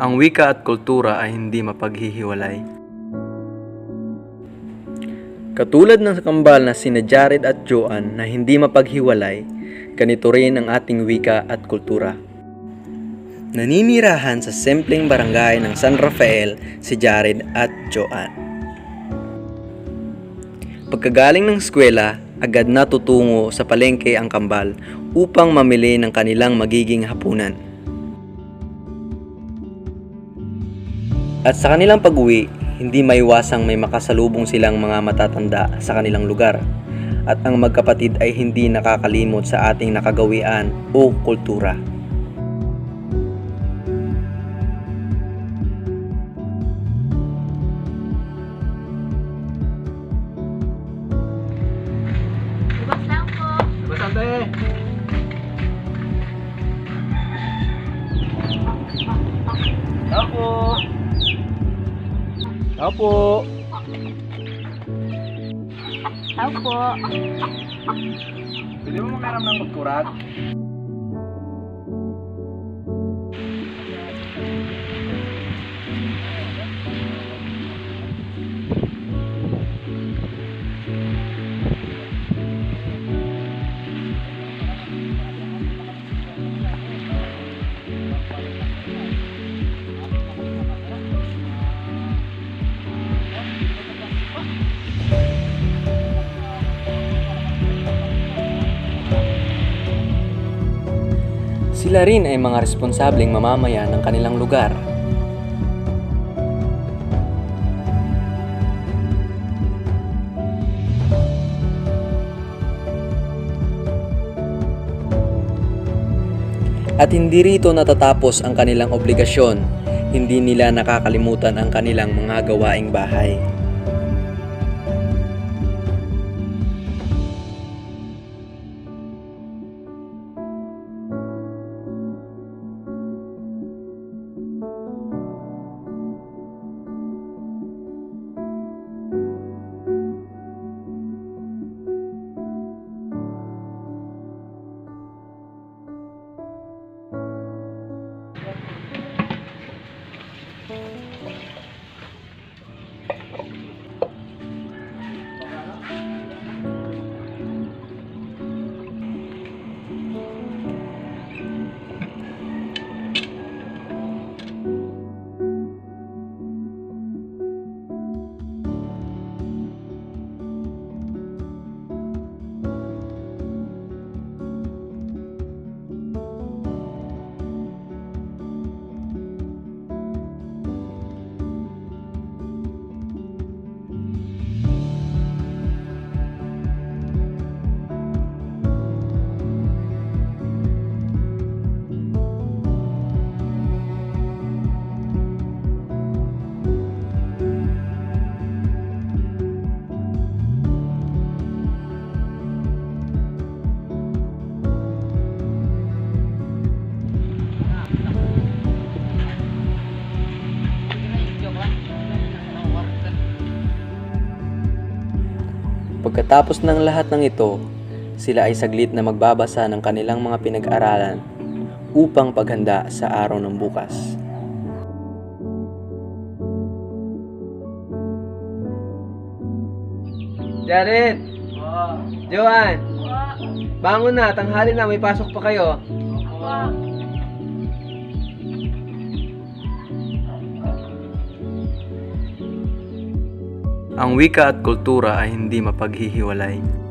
Ang wika at kultura ay hindi mapaghihiwalay. Katulad ng kambal na sina Jared at Joan na hindi mapaghiwalay, ganito rin ang ating wika at kultura. Naninirahan sa simpleng barangay ng San Rafael si Jared at Joan. Pagkagaling ng eskwela, agad na tutungo sa palengke ang kambal upang mamili ng kanilang magiging hapunan. At sa kanilang pag-uwi, hindi maiwasang may makasalubong silang mga matatanda sa kanilang lugar. At ang magkapatid ay hindi nakakalimot sa ating nakagawian o kultura. Lang po. Basante! Apo! Tao po. Pwede mo makaram ng magkurat? Sila rin ay mga responsableng mamamayan ng kanilang lugar. At hindi rito natatapos ang kanilang obligasyon. Hindi nila nakakalimutan ang kanilang mga gawaing bahay. Pagkatapos ng lahat ng ito, sila ay saglit na magbabasa ng kanilang mga pinag-aralan upang paghanda sa araw ng bukas. Jared! Joan! Bangon na, tanghali na, may pasok pa kayo. Ang wika at kultura ay hindi mapaghihiwalay.